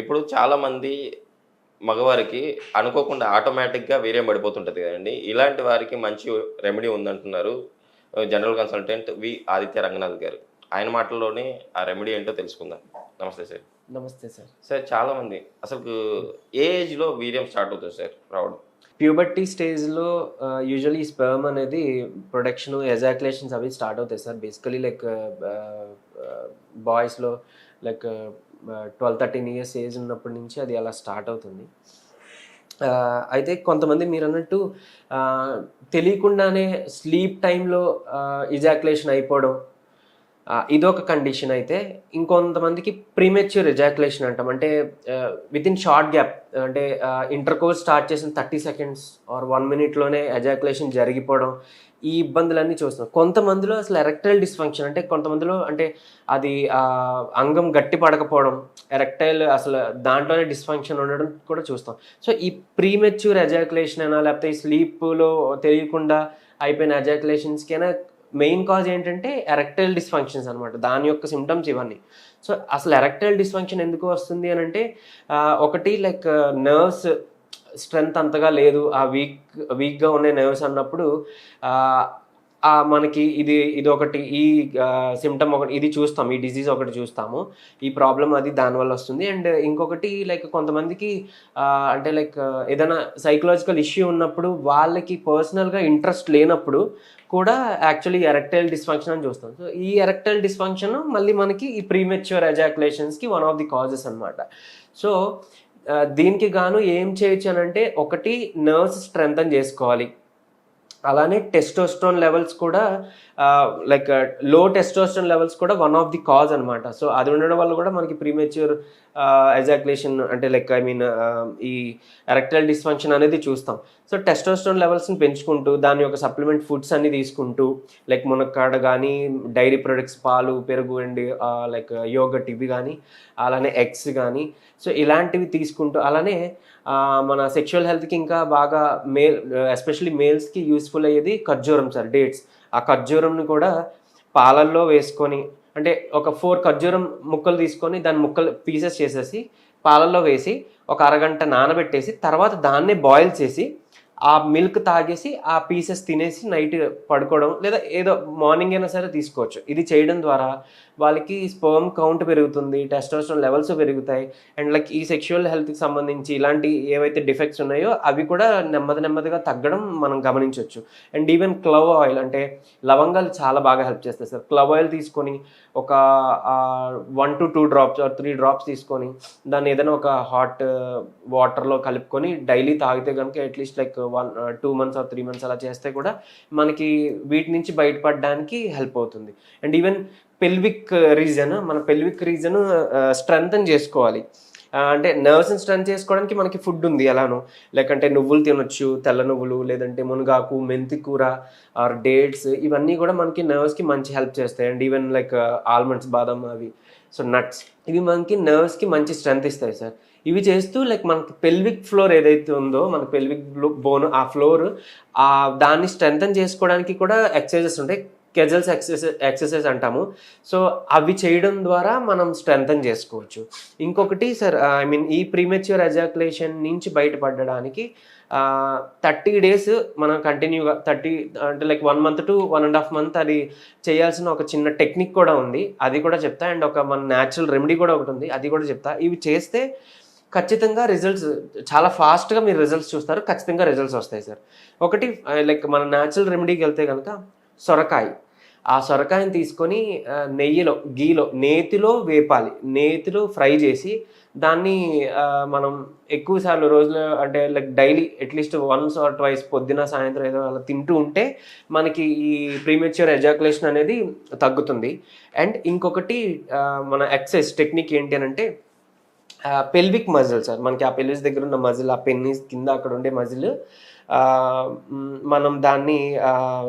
ఇప్పుడు చాలా మంది మగవారికి అనుకోకుండా ఆటోమేటిక్గా వీర్యం పడిపోతుంటుంది కదండి. ఇలాంటి వారికి మంచి రెమెడీ ఉందంటున్నారు general consultant V Aditya Ranganath గారు. ఆయన మాటల్లోనే ఆ రెమెడీ ఏంటో తెలుసుకుందాం. నమస్తే సార్. నమస్తే సార్. సార్ చాలా మంది అసలు ఏ ఏజ్లో వీర్యం స్టార్ట్ అవుతుంది సార్ రావడం? ప్యూబర్టీ స్టేజ్లో యూజువలీ స్పెర్మ్ అనేది ప్రొడక్షన్ ఎజాక్యులేషన్స్ అవి స్టార్ట్ అవుతాయి sir. Basically like బాయ్స్లో like twelve thirteen years age ఉన్నప్పటి నుంచి అది అలా స్టార్ట్ అవుతుంది. అయితే కొంతమంది మీరు అన్నట్టు తెలియకుండానే స్లీప్ టైంలో ఇజాక్యులేషన్ అయిపోవడం ఇదొక కండిషన్ అయితే ఇంకొంతమందికి ప్రీమెచ్యూర్ ఎజాక్యులేషన్ అంటాం. అంటే విత్ ఇన్ షార్ట్ గ్యాప్ అంటే ఇంటర్ కోర్స్ స్టార్ట్ చేసిన థర్టీ సెకండ్స్ ఆర్ వన్ మినిట్లోనే ఎజాక్యులేషన్ జరిగిపోవడం ఈ ఇబ్బందులన్నీ చూస్తున్నాం. కొంతమందిలో అసలు ఎరెక్టైల్ డిస్ఫంక్షన్ అంటే కొంతమందిలో అంటే అది అంగం గట్టి పడకపోవడం ఎరెక్టైల్ అసలు దాంట్లోనే డిస్ఫంక్షన్ ఉండడం కూడా చూస్తాం. సో ఈ ప్రీమెచ్యూర్ ఎజాక్యులేషన్ అయినా లేకపోతే ఈ స్లీప్లో తెలియకుండా అయిపోయిన ఎజాక్యులేషన్స్కి అయినా మెయిన్ కాజ్ ఏంటంటే ఎరెక్టైల్ డిస్ఫంక్షన్స్ అనమాట దాని యొక్క సిమ్టమ్స్ ఇవన్నీ. సో అసలు ఎరెక్టైల్ డిస్ఫంక్షన్ ఎందుకు వస్తుంది అని అంటే ఒకటి లైక్ నర్వ్స్ స్ట్రెంగ్త్ అంతగా లేదు. ఆ వీక్ వీక్గా ఉన్న నర్వ్స్ అన్నప్పుడు మనకి ఇది ఇది ఒకటి ఈ సిమ్టమ్ ఒకటి ఇది చూస్తాం ఈ డిజీజ్ ఒకటి చూస్తాము. ఈ ప్రాబ్లం అది దానివల్ల వస్తుంది. అండ్ ఇంకొకటి లైక్ కొంతమందికి అంటే లైక్ ఏదైనా సైకలాజికల్ ఇష్యూ ఉన్నప్పుడు వాళ్ళకి పర్సనల్గా ఇంట్రెస్ట్ లేనప్పుడు కూడా యాక్చువల్లీ ఎరెక్టైల్ డిస్ఫంక్షన్ అని చూస్తాం. సో ఈ ఎరెక్టైల్ డిస్ఫంక్షన్ మళ్ళీ మనకి ఈ ప్రీమెచ్యూర్ ఎజాక్యులేషన్స్కి వన్ ఆఫ్ ది కాజెస్ అనమాట సో దీనికి గాను ఏం చేయొచ్చు అని అంటే ఒకటి నర్వ్స్ స్ట్రెంగ్తన్ చేసుకోవాలి. అలానే టెస్టోస్ట్రోన్ లెవెల్స్ కూడా లైక్లో టెస్టోస్ట్రోన్ లెవెల్స్ కూడా వన్ ఆఫ్ ది కాజ్ అనమాట సో అది ఉండడం వల్ల కూడా మనకి ప్రీమేచ్యూర్ ఎజాక్యులేషన్ అంటే లైక్ ఐ మీన్ ఈ ఎరెక్టైల్ డిస్ఫంక్షన్ అనేది చూస్తాం. సో టెస్టోస్టోన్ లెవెల్స్ని పెంచుకుంటూ దాని యొక్క సప్లిమెంట్ ఫుడ్స్ అన్ని తీసుకుంటూ లైక్ మునక్కాడ కానీ డైరీ ప్రొడక్ట్స్ పాలు పెరుగు అండ్ లైక్ యోగట్ uh, ఇవి కానీ అలానే ఎగ్స్ కానీ సో ఇలాంటివి తీసుకుంటూ అలానే మన సెక్షువల్ హెల్త్కి ఇంకా బాగా మేల్ ఎస్పెషల్లీ మేల్స్కి యూస్ఫుల్ అయ్యేది ఖర్జూరం సార్ డేట్స్ ఆ ఖర్జూరంను కూడా పాలల్లో వేసుకొని అంటే ఒక ఫోర్ ఖర్జూరం ముక్కలు తీసుకొని దాని ముక్కలు పీసెస్ చేసేసి పాలల్లో వేసి ఒక అరగంట నానబెట్టేసి తర్వాత దాన్నే బాయిల్ చేసి ఆ మిల్క్ తాగేసి ఆ పీసెస్ తినేసి నైట్ పడుకోవడం లేదా ఏదో మార్నింగ్ అయినా సరే తీసుకోవచ్చు. ఇది చేయడం ద్వారా వాళ్ళకి స్పర్మ్ కౌంట్ పెరుగుతుంది టెస్టోస్టోన్ లెవెల్స్ పెరుగుతాయి అండ్ లైక్ ఈ సెక్షువల్ హెల్త్కి సంబంధించి ఇలాంటి ఏవైతే డిఫెక్ట్స్ ఉన్నాయో అవి కూడా నెమ్మది నెమ్మదిగా తగ్గడం మనం గమనించవచ్చు అండ్ ఈవెన్ క్లవ్ ఆయిల్ అంటే లవంగాలు చాలా బాగా హెల్ప్ చేస్తాయి సార్. క్లవ్ ఆయిల్ తీసుకొని ఒక one to two drops or three drops తీసుకొని దాన్ని ఏదైనా ఒక హాట్ వాటర్లో కలుపుకొని డైలీ తాగితే కనుక at least like one two months or three months అలా చేస్తే కూడా మనకి వీటి నుంచి బయటపడడానికి హెల్ప్ అవుతుంది. అండ్ ఈవెన్ పెల్విక్ రీజన్ మన పెల్విక్ రీజన్ స్ట్రెంగ్తన్ చేసుకోవాలి. అంటే నర్వ్స్ని స్ట్రెంత్ చేసుకోవడానికి మనకి ఫుడ్ ఉంది ఎలానో. లేకంటే నువ్వులు తినొచ్చు తెల్ల నువ్వులు లేదంటే మునగాకు మెంతి కూర ఆర్ డేట్స్ ఇవన్నీ కూడా మనకి నర్వ్స్కి మంచి హెల్ప్ చేస్తాయి. అండ్ ఈవెన్ లైక్ ఆల్మండ్స్ బాదం అవి సో నట్స్. ఇవి మనకి నర్వ్స్కి మంచి స్ట్రెంగ్త్ ఇస్తాయి సార్. ఇవి చేస్తూ లైక్ మనకి పెల్విక్ ఫ్లోర్ ఏదైతే ఉందో మన పెల్విక్ బోన్ ఆ ఫ్లోర్ దాన్ని స్ట్రెంగ్తన్ చేసుకోవడానికి కూడా ఎక్సర్సైజెస్ ఉంటాయి. కెజల్స్ ఎక్సర్సైజ్ ఎక్సర్సైజ్ అంటాము. సో అవి చేయడం ద్వారా మనం స్ట్రెంగ్తన్ చేసుకోవచ్చు. ఇంకొకటి సార్ ఐ మీన్ ఈ ప్రీమెచ్యూర్ ఎజాక్యులేషన్ నుంచి బయటపడడానికి uh, థర్టీ డేస్ మనం కంటిన్యూగా థర్టీ అంటే like one month to one and half month అది చేయాల్సిన ఒక చిన్న టెక్నిక్ కూడా ఉంది. అది కూడా చెప్తా. అండ్ ఒక మన న్యాచురల్ రెమెడీ కూడా ఒకటి ఉంది. అది కూడా చెప్తా. ఇవి చేస్తే ఖచ్చితంగా రిజల్ట్స్ చాలా ఫాస్ట్గా మీరు రిజల్ట్స్ చూస్తారు. ఖచ్చితంగా రిజల్ట్స్ వస్తాయి సార్ ఒకటి uh, లైక్ మన న్యాచురల్ రెమెడీకి వెళ్తే కనుక సొరకాయ. ఆ సొరకాయని తీసుకొని నెయ్యిలో గీలో నేతిలో వేపాలి. నేతిలో ఫ్రై చేసి దాన్ని మనం ఎక్కువ సార్లు రోజులు అంటే like daily at least once or twice పొద్దున సాయంత్రం ఏదో అలా తింటూ ఉంటే మనకి ఈ ప్రీమెచ్యూర్ ఎజాకులేషన్ అనేది తగ్గుతుంది. అండ్ ఇంకొకటి మన ఎక్సైజ్ టెక్నిక్ ఏంటి అని అంటే పెల్విక్ మజిల్ సార్ మనకి ఆ పెల్విస్ దగ్గర ఉన్న మజిల్ ఆ పెన్నిస్ కింద అక్కడ ఉండే మజిల్ మనం దాన్ని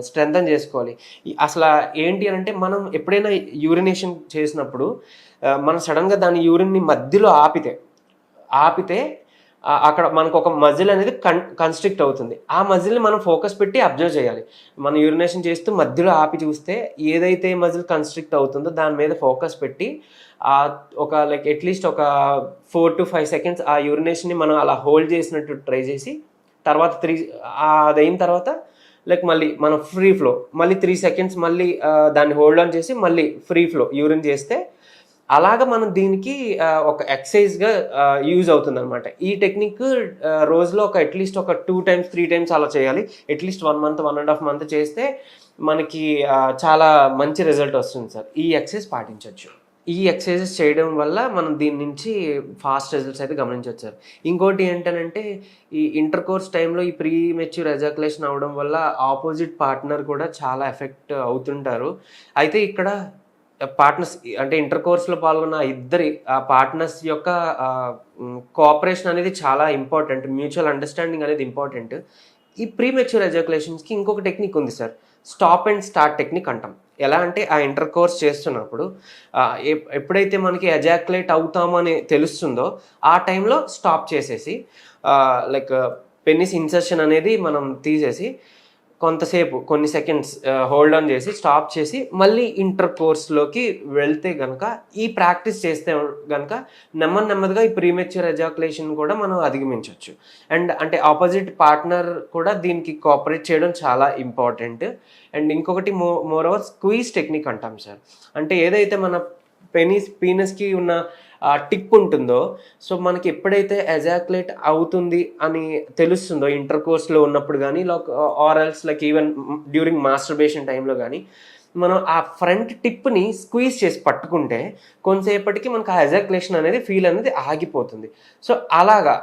స్ట్రెంథన్ చేసుకోవాలి. అసలు ఏంటి అని అంటే మనం ఎప్పుడైనా యూరినేషన్ చేసినప్పుడు మనం సడన్గా దాని యూరిన్ని మధ్యలో ఆపితే ఆపితే అక్కడ మనకు ఒక మజిల్ అనేది కన్ కన్స్ట్రిక్ట్ అవుతుంది. ఆ మజిల్ని మనం ఫోకస్ పెట్టి అబ్జర్వ్ చేయాలి. మనం యూరినేషన్ చేస్తూ మధ్యలో ఆపి చూస్తే ఏదైతే మజిల్ కన్స్ట్రిక్ట్ అవుతుందో దాని మీద ఫోకస్ పెట్టి ఆ ఒక లైక్ అట్లీస్ట్ ఒక ఫోర్ టు ఫైవ్ సెకండ్స్ ఆ యూరినేషన్ని మనం అలా హోల్డ్ చేసినట్టు ట్రై చేసి తర్వాత త్రీ అది అయిన తర్వాత లైక్ మళ్ళీ మనం ఫ్రీ ఫ్లో మళ్ళీ త్రీ సెకండ్స్ మళ్ళీ దాన్ని హోల్డ్ ఆన్ చేసి మళ్ళీ ఫ్రీ ఫ్లో యూరిన్ చేస్తే అలాగ మనం దీనికి ఒక ఎక్సైజ్గా యూజ్ అవుతుంది అనమాట ఈ టెక్నిక్ రోజులో ఒక అట్లీస్ట్ ఒక టూ టైమ్స్ త్రీ టైమ్స్ అలా చేయాలి. At least one month one and half month చేస్తే మనకి చాలా మంచి రిజల్ట్ వస్తుంది సార్. ఈ ఎక్సైజ్ పాటించవచ్చు ఈ ఎక్సర్సైజెస్ చేయడం వల్ల మనం దీని నుంచి ఫాస్ట్ రిజల్ట్స్ అయితే గమనించవచ్చు సార్. ఇంకోటి ఏంటంటే ఈ ఇంటర్ కోర్స్ టైంలో ఈ ప్రీ మెచ్యూర్ ఎజాకులేషన్ అవడం వల్ల ఆపోజిట్ పార్ట్నర్ కూడా చాలా ఎఫెక్ట్ అవుతుంటారు. అయితే ఇక్కడ పార్ట్నర్స్ అంటే ఇంటర్ కోర్స్లో పాల్గొన్న ఇద్దరి ఆ పార్ట్నర్స్ యొక్క కోఆపరేషన్ అనేది చాలా ఇంపార్టెంట్ మ్యూచువల్ అండర్స్టాండింగ్ అనేది ఇంపార్టెంట్ ఈ ప్రీ మెచ్యూర్ ఎజాకులేషన్స్కి ఇంకొక టెక్నిక్ ఉంది sir stop and start technique అంటాం. ఎలా అంటే ఆ ఇంటర్ కోర్స్ చేస్తున్నప్పుడు ఎప్పుడైతే మనకి ఎజాక్యులేట్ అవుతామని తెలుస్తుందో ఆ టైంలో స్టాప్ చేసేసి లైక్ పెన్నిస్ ఇన్సర్షన్ అనేది మనం తీసేసి కొంతసేపు కొన్ని సెకండ్స్ హోల్డ్ ఆన్ చేసి స్టాప్ చేసి మళ్ళీ ఇంటర్ కోర్స్లోకి వెళ్తే కనుక ఈ ప్రాక్టీస్ చేస్తే గనక నెమ్మది నెమ్మదిగా ఈ ప్రీమెచ్యూర్ ఎజాకులేషన్ కూడా మనం అధిగమించవచ్చు అండ్ అంటే ఆపోజిట్ పార్ట్నర్ కూడా దీనికి కోఆపరేట్ చేయడం చాలా ఇంపార్టెంట్ అండ్ ఇంకొకటి మో మోర్ ఓవర్ స్క్వీజ్ టెక్నిక్ అంటాం సార్. అంటే ఏదైతే మన పెనీస్ పీనస్కి ఉన్న టిప్ ఉంటుందో. సో మనకి ఎప్పుడైతే ఎజాక్యులేట్ అవుతుంది అని తెలుస్తుందో ఇంటర్ కోర్స్లో ఉన్నప్పుడు కానీ like orals like even during masturbation టైంలో కానీ మనం ఆ ఫ్రంట్ టిప్ని స్క్వీజ్ చేసి పట్టుకుంటే కొంతసేపటికి మనకు ఆ ఎజాక్యులేషన్ అనేది ఫీల్ అనేది ఆగిపోతుంది. సో అలాగా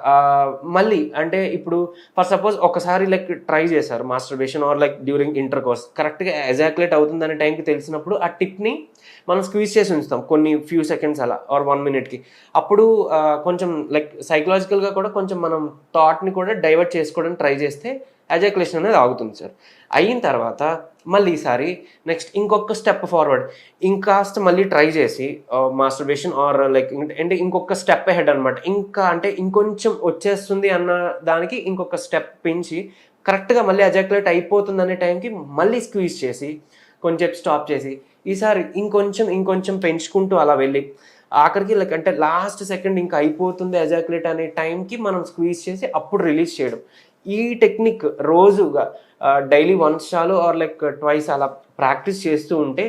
మళ్ళీ అంటే ఇప్పుడు ఫర్ సపోజ్ ఒకసారి లైక్ ట్రై చేశారు masturbation or like during intercourse కరెక్ట్గా ఎజాక్యులేట్ అవుతుంది అనే టైంకి తెలిసినప్పుడు ఆ టిప్ని మనం స్క్వీజ్ చేసి ఉంచుతాం కొన్ని ఫ్యూ సెకండ్స్ అలా ఆర్ వన్ మినిట్కి. అప్పుడు కొంచెం లైక్ సైకలాజికల్గా కూడా కొంచెం మనం థాట్ని కూడా డైవర్ట్ చేసుకోవడానికి ట్రై చేస్తే ఎజాకులేషన్ అనేది ఆగుతుంది సార్ అయిన తర్వాత మళ్ళీ ఈసారి నెక్స్ట్ ఇంకొక స్టెప్ ఫార్వర్డ్ ఇంకాస్త మళ్ళీ ట్రై చేసి మాస్టర్బేషన్ ఆర్ లైక్ అంటే ఇంకొక స్టెప్ హెడ్ అనమాట ఇంకా అంటే ఇంకొంచెం వచ్చేస్తుంది అన్న దానికి ఇంకొక స్టెప్ పెంచి కరెక్ట్గా మళ్ళీ అజాకులేట్ అయిపోతుంది అనే టైంకి మళ్ళీ స్క్వీజ్ చేసి కొంచెం స్టాప్ చేసి ఈసారి ఇంకొంచెం ఇంకొంచెం పెంచుకుంటూ అలా వెళ్ళి ఆఖరికి లైక్ అంటే లాస్ట్ సెకండ్ ఇంకా అయిపోతుంది ఎజాకులేట్ అనే టైంకి మనం స్క్వీజ్ చేసి అప్పుడు రిలీజ్ చేయడం. ఈ టెక్నిక్ రోజుగా డైలీ వన్స్ చాలు ఆర్ లైక్ ట్వైస్ అలా ప్రాక్టీస్ చేస్తూ ఉంటే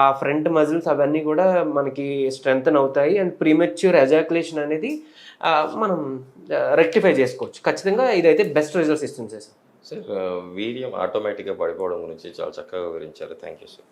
ఆ ఫ్రంట్ మజిల్స్ అవన్నీ కూడా మనకి స్ట్రెంగ్తన్ అవుతాయి అండ్ ప్రీమెచ్యూర్ ఎజాకులేషన్ అనేది మనం రెక్టిఫై చేసుకోవచ్చు. ఖచ్చితంగా ఇదైతే బెస్ట్ రిజల్ట్స్ ఇస్తుంది సార్. సార్ వీర్యం ఆటోమేటిక్గా పడిపోవడం గురించి చాలా చక్కగా వివరించారు. Thank you sir.